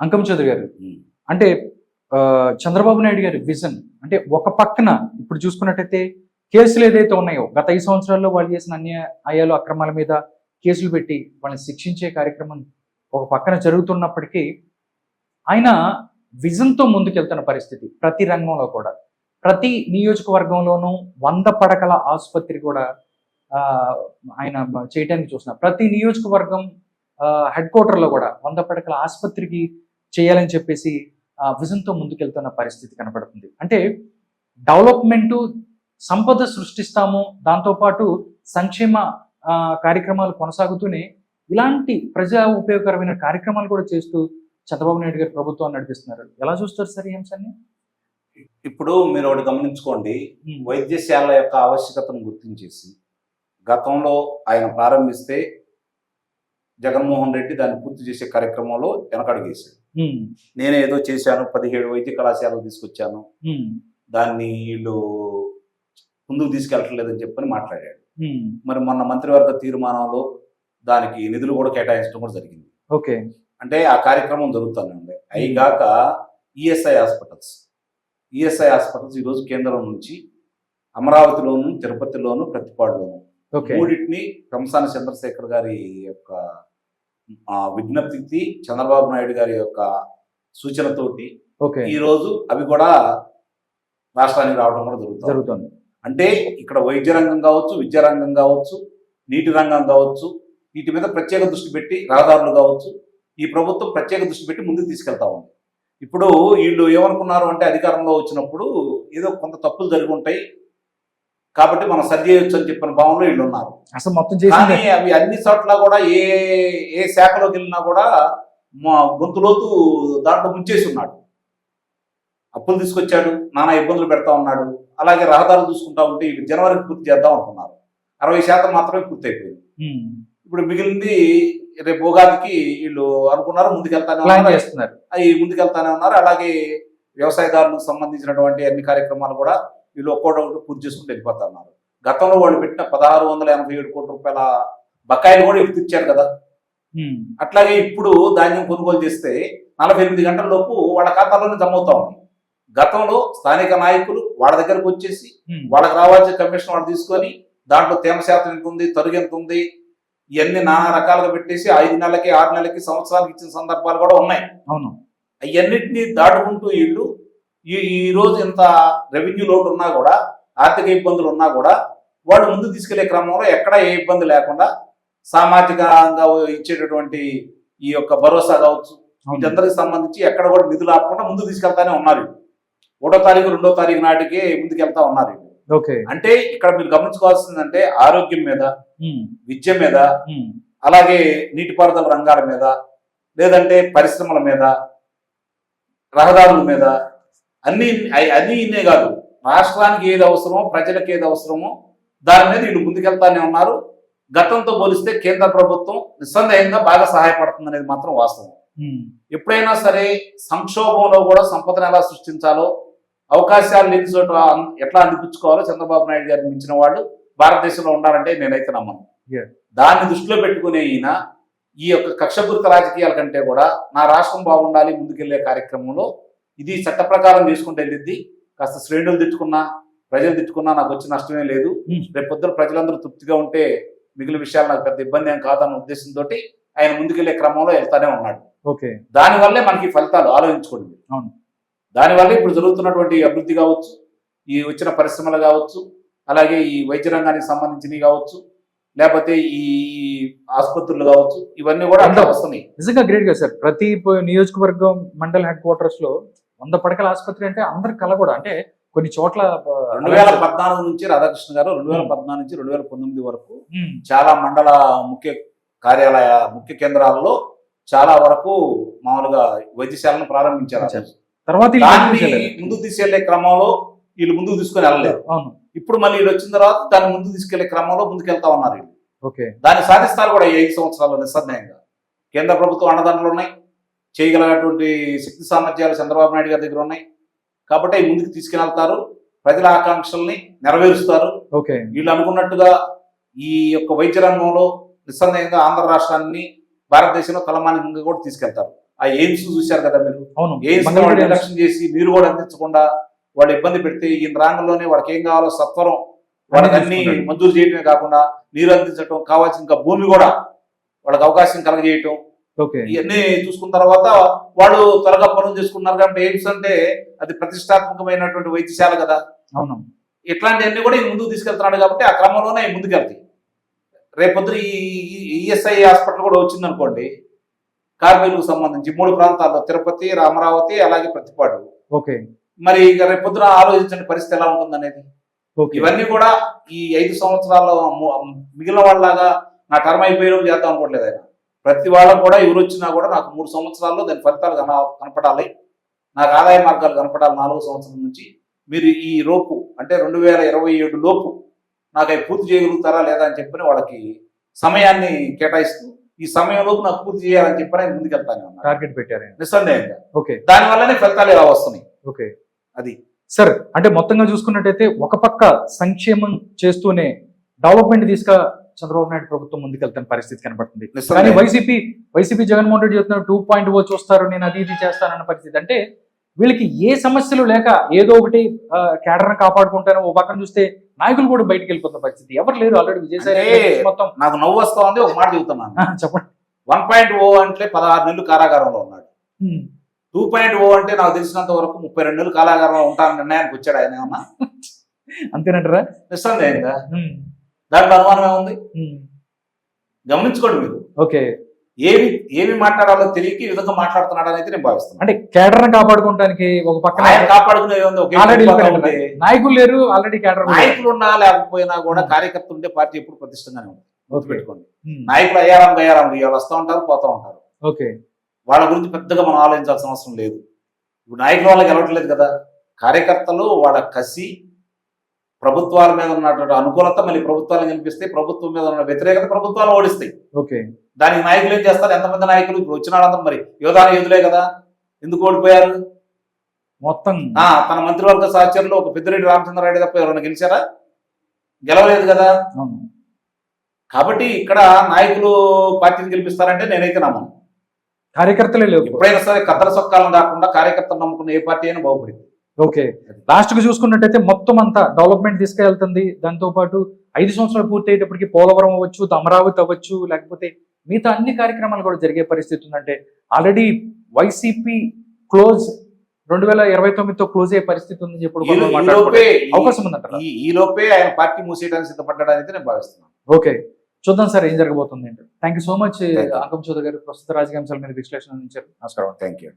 అంకం చౌదరి గారు. అంటే చంద్రబాబు నాయుడు గారి విజన్ అంటే ఒక పక్కన ఇప్పుడు చూసుకున్నట్టయితే కేసులు ఏదైతే ఉన్నాయో గత ఐదు సంవత్సరాల్లో వాళ్ళు చేసిన అన్యాయాలు అక్రమాల మీద కేసులు పెట్టి వాళ్ళని శిక్షించే కార్యక్రమం ఒక పక్కన జరుగుతున్నప్పటికీ ఆయన విజన్తో ముందుకెళ్తున్న పరిస్థితి ప్రతి రంగంలో కూడా. ప్రతి నియోజకవర్గంలోనూ వంద పడకల ఆసుపత్రి కూడా ఆయన చేయడానికి చూస్తున్నారు. ప్రతి నియోజకవర్గం హెడ్ క్వార్టర్లో కూడా వంద పడకల ఆసుపత్రికి చేయాలని చెప్పేసి ఆ విజన్తో ముందుకెళ్తున్న పరిస్థితి కనపడుతుంది. అంటే డెవలప్మెంట్ సంపద సృష్టిస్తాము దాంతోపాటు సంక్షేమ కార్యక్రమాలు కొనసాగుతూనే ఇలాంటి ప్రజా ఉపయోగకరమైన కార్యక్రమాలు కూడా చేస్తూ చంద్రబాబు నాయుడు గారు ప్రభుత్వాన్ని నడిపిస్తున్నారు. ఎలా చూస్తారు సార్ ఈ అంశాన్ని? ఇప్పుడు మీరు ఒకటి గమనించుకోండి. వైద్యశాల యొక్క ఆవశ్యకతను గుర్తించేసి గతంలో ఆయన ప్రారంభిస్తే జగన్మోహన్ రెడ్డి దాన్ని పూర్తి చేసే కార్యక్రమంలో వెనకడుగేశాడు. నేనే ఏదో చేశాను పదిహేడు వైద్య కళాశాలలు తీసుకొచ్చాను. దాన్ని వీళ్ళు ముందుకు తీసుకెళ్ళట్లేదని చెప్పని మాట్లాడాడు. మరి మొన్న మంత్రివర్గ తీర్మానంలో దానికి నిధులు కూడా కేటాయించడం కూడా జరిగింది. ఓకే. అంటే ఆ కార్యక్రమం జరుగుతూనే ఉంది అయిగాక ఈఎస్ఐ హాస్పిటల్స్. ఈఎస్ఐ హాస్పిటల్స్ ఈరోజు కేంద్రం నుంచి అమరావతిలోను తిరుపతిలోను ప్రతిపాడులోను. మూడింటిని కంసాని చంద్రశేఖర్ గారి యొక్క విజ్ఞప్తికి చంద్రబాబు నాయుడు గారి యొక్క సూచనతోటి ఈ రోజు అవి కూడా రాష్ట్రానికి రావడం కూడా జరుగుతుంది జరుగుతుంది. అంటే ఇక్కడ వైద్య రంగం కావచ్చు విద్యా రంగం కావచ్చు నీటి రంగం కావచ్చు వీటి మీద ప్రత్యేక దృష్టి పెట్టి రహదారులు కావచ్చు ఈ ప్రభుత్వం ప్రత్యేక దృష్టి పెట్టి ముందుకు తీసుకెళ్తా ఉంది. ఇప్పుడు వీళ్ళు ఏమనుకున్నారు అంటే అధికారంలో వచ్చినప్పుడు ఏదో కొంత తప్పులు జరిగి ఉంటాయి కాబట్టి మనం సరి చేయొచ్చు అని చెప్పిన భావనలో వీళ్ళు ఉన్నారు అసలు మొత్తం కానీ అవి అన్ని చోట్ల కూడా ఏ ఏ శాఖలోకి వెళ్ళినా కూడా మా గొంతులోతు దాంట్లో ముంచేసి ఉన్నాడు. అప్పులు తీసుకొచ్చాడు నానా ఇబ్బందులు పెడతా ఉన్నాడు అలాగే రహదారులు చూసుకుంటా ఉంటే ఇవి జనవరికి పూర్తి చేద్దాం అనుకున్నారు అరవై శాతం మాత్రమే పూర్తి అయిపోయింది ఇప్పుడు మిగిలింది రేపు ఉగాదికి వీళ్ళు అనుకున్నారు ముందుకెళ్తానే ఉన్నారు. చేస్తున్నారు. అవి ముందుకెళ్తానే ఉన్నారు. అలాగే వ్యవసాయదారులకు సంబంధించినటువంటి అన్ని కార్యక్రమాలు కూడా వీళ్ళు ఒక్కొక్కటి పూర్తి చేసుకుంటూ వెళ్ళిపోతా ఉన్నారు. గతంలో వాళ్ళు పెట్టిన పదహారు వందల ఎనభై ఏడు కోట్ల రూపాయల బకాయిలు కూడా ఇప్పుడు ఇచ్చారు కదా. అట్లాగే ఇప్పుడు ధాన్యం కొనుగోలు చేస్తే నలభై ఎనిమిది గంటల లోపు వాళ్ళ ఖాతాలోనే జమ అవుతా ఉంది. గతంలో స్థానిక నాయకులు వాళ్ళ దగ్గరకు వచ్చేసి వాళ్ళకి రావాల్సిన కమిషన్ వాళ్ళు తీసుకొని దాంట్లో తేమ శాతం ఎంత ఉంది తరుగు ఎంత ఉంది ఇవన్నీ నానా రకాలుగా పెట్టేసి ఐదు నెలలకి ఆరు నెలలకి సంవత్సరానికి ఇచ్చిన సందర్భాలు కూడా ఉన్నాయి. అవును. అవన్నిటిని దాటుకుంటూ వీళ్ళు ఈ ఈ రోజు ఇంత రెవెన్యూ లోటు ఉన్నా కూడా ఆర్థిక ఇబ్బందులు ఉన్నా కూడా వాళ్ళు ముందు తీసుకెళ్ళే క్రమంలో ఎక్కడ ఏ ఇబ్బంది లేకుండా సామాజికంగా ఇచ్చేటటువంటి ఈ యొక్క భరోసా కావచ్చు వీటందరికి సంబంధించి ఎక్కడ కూడా నిధులు ఆపకుండా ముందు తీసుకెళ్తానే ఉన్నారు. ఒకటో తారీఖు రెండో తారీఖు నాటికే ముందుకు వెళ్తా ఉన్నారు అంటే ఇక్కడ మీరు గమనించుకోవాల్సిందంటే ఆరోగ్యం మీద విద్య మీద అలాగే నీటిపారుదల రంగాల మీద లేదంటే పరిశ్రమల మీద రహదారుల మీద అన్ని అన్ని ఇన్నే కాదు. రాష్ట్రానికి ఏది అవసరమో ప్రజలకు ఏది అవసరమో దాని మీద వీళ్ళు ముందుకెళ్తానే ఉన్నారు. గతంతో పోలిస్తే కేంద్ర ప్రభుత్వం నిస్సందేహంగా బాగా సహాయపడుతుంది అనేది మాత్రం వాస్తవం. ఎప్పుడైనా సరే సంక్షోభంలో కూడా సంపదను ఎలా సృష్టించాలో అవకాశాలు లేని చోట ఎట్లా అందిపుచ్చుకోవాలో చంద్రబాబు నాయుడు గారిని మించిన వాళ్ళు భారతదేశంలో ఉండాలంటే నేనైతే నమ్మను. దాన్ని దృష్టిలో పెట్టుకునే ఈయన ఈ యొక్క కక్షపూరిత రాజకీయాల కంటే కూడా నా రాష్ట్రం బాగుండాలి ముందుకెళ్ళే కార్యక్రమంలో ఇది చట్ట ప్రకారం చేసుకుంటే వెళ్ళిద్ది. కాస్త శ్రేణులు తిట్టుకున్నా ప్రజలు తిట్టుకున్నా నాకు వచ్చి నష్టమే లేదు. రేపు పొద్దున ప్రజలందరూ తృప్తిగా ఉంటే మిగిలిన విషయాలు నాకు పెద్ద ఇబ్బంది ఏం కాదన్న ఉద్దేశంతో ఆయన ముందుకెళ్ళే క్రమంలో వెళ్తానే ఉన్నాడు. ఓకే. దానివల్లే మనకి ఫలితాలు ఆలోచించుకోండి. అవును. దానివల్ల ఇప్పుడు జరుగుతున్నటువంటి అభివృద్ధి కావచ్చు ఈ వచ్చిన పరిశ్రమలు కావచ్చు అలాగే ఈ వైద్య రంగానికి సంబంధించినవి కావచ్చు లేకపోతే ఈ ఆసుపత్రులు కావచ్చు ఇవన్నీ కూడా అట్లా వస్తున్నాయి. నిజంగా గ్రేట్గా సార్. ప్రతి నియోజకవర్గం మండల్ హెడ్ క్వార్టర్స్లో వంద పడకల ఆసుపత్రి అంటే అందరి కల కూడా అంటే కొన్ని చోట్ల రెండు వేల పద్నాలుగు నుంచి రాధాకృష్ణ గారు రెండు వేల పద్నాలుగు నుంచి రెండు వేల పంతొమ్మిది వరకు చాలా మండల ముఖ్య కార్యాలయ ముఖ్య కేంద్రాల్లో చాలా వరకు మామూలుగా వైద్యశాలను ప్రారంభించారు. తర్వాత. ముందుకు తీసుకెళ్ళే క్రమంలో వీళ్ళు ముందుకు తీసుకొని వెళ్ళలేదు. అవును. ఇప్పుడు మళ్ళీ వీళ్ళు వచ్చిన తర్వాత దాన్ని ముందుకు తీసుకెళ్ళే క్రమంలో ముందుకెళ్తా ఉన్నారు వీళ్ళు. ఓకే. దాన్ని సాధిస్తారు కూడా ఈ ఐదు సంవత్సరాల్లో నిస్సందేహంగా. కేంద్ర ప్రభుత్వం అండదండలు ఉన్నాయి. చేయగలిగినటువంటి శక్తి సామర్థ్యాలు చంద్రబాబు నాయుడు గారి దగ్గర ఉన్నాయి. కాబట్టి ముందుకు తీసుకెళ్తారు. ప్రజల ఆకాంక్షల్ని నెరవేరుస్తారు. వీళ్ళు అనుకున్నట్టుగా ఈ యొక్క వైద్య రంగంలో నిస్సందేహంగా ఆంధ్ర రాష్ట్రాన్ని భారతదేశంలో తలమానికంగా కూడా తీసుకెళ్తారు. ఆ ఎయిమ్స్ చూశారు కదా మీరు? అవును. ఎయిమ్స్ ఎలక్షన్ చేసి మీరు కూడా అందించకుండా వాళ్ళు ఇబ్బంది పెడితే ఈ రంగంలోనే వాళ్ళకి ఏం కావాలో సత్వరం వాళ్ళకి అన్ని. మంజూరు చేయడమే కాకుండా నీరు అందించడం కావాల్సిన ఇంకా భూమి కూడా వాళ్ళకి అవకాశం కలగజేయటం ఇవన్నీ చూసుకున్న తర్వాత వాళ్ళు త్వరగా పనులు చేసుకున్నారు కాబట్టి ఎయిమ్స్ అంటే అది ప్రతిష్టాత్మకమైనటువంటి వైద్యశాల కదా. అవును. ఇట్లాంటివన్నీ కూడా ముందుకు తీసుకెళ్తున్నాడు కాబట్టి ఆ క్రమంలోనే ముందుకెళ్తాయి రేపొద్దు ఈ ఈఎస్ఐ హాస్పిటల్ కూడా వచ్చింది అనుకోండి కార్మికులకు సంబంధించి మూడు ప్రాంతాల్లో తిరుపతి అమరావతి అలాగే ప్రతిపాడు. ఓకే. మరి ఇక రేపొద్దున ఆలోచించండి పరిస్థితి ఎలా ఉంటుంది అనేది ఓకే. ఇవన్నీ కూడా ఈ ఐదు సంవత్సరాల్లో మిగిలిన వాళ్ళలాగా నా టర్మ్ అయిపోయిన చేద్దాం అనుకోవట్లేదు ఆయన. ప్రతి వాళ్ళకు కూడా ఎవరు వచ్చినా కూడా నాకు మూడు సంవత్సరాల్లో దాని ఫలితాలు కన కనపడాలి. నాకు ఆదాయ మార్గాలు కనపడాలి నాలుగో సంవత్సరం నుంచి. మీరు ఈ లోపు అంటే రెండు వేల ఇరవై ఏడు లోపు నాకు అవి పూర్తి చేయగలుగుతారా లేదా అని చెప్పని వాళ్ళకి సమయాన్ని కేటాయిస్తూ ఈ సమయంలోపు నాకు పూర్తి చేయాలని చెప్పని ఆయన ముందుకెళ్తానే టార్గెట్ పెట్టారు. నిస్సందేహంగా. ఓకే. దాని వల్లనే ఫలితాలు ఇలా వస్తున్నాయి. ఓకే. అది. సార్ అంటే మొత్తంగా చూసుకున్నట్టయితే ఒక పక్క సంక్షేమం చేస్తూనే డెవలప్మెంట్ తీసుక చంద్రబాబు నాయుడు ప్రభుత్వం ముందుకెళ్తున్న పరిస్థితి కనబడుతుంది. కానీ. వైసీపీ వైసీపీ జగన్మోహన్ రెడ్డి చెప్తున్నారు టూ పాయింట్ ఓ చూస్తారు నేను అది ఇది చేస్తానన్న పరిస్థితి. అంటే వీళ్ళకి ఏ సమస్యలు లేక ఏదో ఒకటి కేడర్ని కాపాడుకుంటారో ఓ పక్కన చూస్తే నాయకులు కూడా బయటికి వెళ్ళిపోతున్న పరిస్థితి. ఎవరు లేరు ఆల్రెడీ విజయసాయి మొత్తం. నాకు నవ్వు వస్తా ఉంది ఒక మాట చెబుతున్నాను చెప్పండి. వన్ పాయింట్ ఓ అంటే పదహారు నెలలు కారాగారంలో ఉన్నాడు. టూ పాయింట్ ఓ అంటే నాకు తెలిసినంత వరకు ముప్పై రెండు నెలలు కారాగారంలో ఉంటానని నిర్ణయానికి వచ్చాడు ఆయన ఏమన్నా అంతేనంటారా? నిస్సందేహంగా. దాంట్లో అనుమానం ఏముంది. గమనించుకోండి మీరు. ఓకే. ఏమి ఏమి మాట్లాడాలో తెలియక ఈ విధంగా మాట్లాడుతున్నాడు అనేది నేను భావిస్తున్నాను. అంటే కేడర్ని కాపాడుకోవడానికి ఒక పక్కన ఆయన కాపాడుకునే. నాయకులు లేరు ఆల్రెడీ కేడర్ నాయకులు ఉన్నా లేకపోయినా కూడా కార్యకర్త ఉంటే పార్టీ ఎప్పుడు ప్రతిష్టంగానే ఉంది. గుర్తుపెట్టుకోండి. నాయకులు అయ్యారాం గయ్యారాం వాళ్ళు వస్తూ ఉంటారు పోతూ ఉంటారు. ఓకే. వాళ్ళ గురించి పెద్దగా మనం ఆలోచించాల్సిన అవసరం లేదు. ఇప్పుడు నాయకుల వాళ్ళకి గెలవట్లేదు కదా. కార్యకర్తలు వాళ్ళ కసి ప్రభుత్వాల మీద ఉన్నటువంటి అనుకూలత మళ్ళీ ప్రభుత్వాలను కనిపిస్తే ప్రభుత్వం మీద ఉన్న వ్యతిరేకత ప్రభుత్వాలు ఓడిస్తాయి. ఓకే. దానికి నాయకులు ఏం చేస్తారు? ఎంతమంది నాయకులు? ఇప్పుడు వచ్చిన వాళ్ళంతా మరి యోధాన యోధులే కదా? ఎందుకు ఓడిపోయారు? మొత్తం. తన మంత్రివర్గ సహచరులు ఒక పెద్దిరెడ్డి రామచంద్రారెడ్డి తప్ప ఎవరైనా గెలిచారా? గెలవలేదు కదా. కాబట్టి ఇక్కడ నాయకులు పార్టీని గెలిపిస్తారంటే నేనైతే నమ్మను. కార్యకర్తలే లేవు. ఎప్పుడైనా సరే కథల సొక్కాలను కాకుండా కార్యకర్తలు నమ్ముకున్న ఏ పార్టీ అయినా బాగుపడింది. ఓకే. లాస్ట్కు చూసుకున్నట్టయితే మొత్తం అంతా డెవలప్మెంట్ తీసుకెళ్తుంది. దాంతో పాటు ఐదు సంవత్సరాలు పూర్తి అయ్యేటప్పటికి పోలవరం అవ్వచ్చు అమరావతి అవ్వచ్చు లేకపోతే మిగతా అన్ని కార్యక్రమాలు కూడా జరిగే పరిస్థితి ఉందంటే ఆల్రెడీ వైసీపీ క్లోజ్ రెండు వేల ఇరవై తొమ్మిదితో క్లోజ్ అయ్యే పరిస్థితి ఉందని చెప్పి అవకాశం ఉందంటారా? ఈ ఈ లోపే ఆయన పార్టీ మూసేయడానికి సిద్ధపడ్డాడని నేను భావిస్తున్నాను. ఓకే. చూద్దాం సార్ ఏం జరగబోతుంది thank you so much. Ankam Chowdary garu. ప్రస్తుత రాజకీయ అంశాల మీద విశ్లేషణ అందించారు. నమస్కారం థ్యాంక్ యూ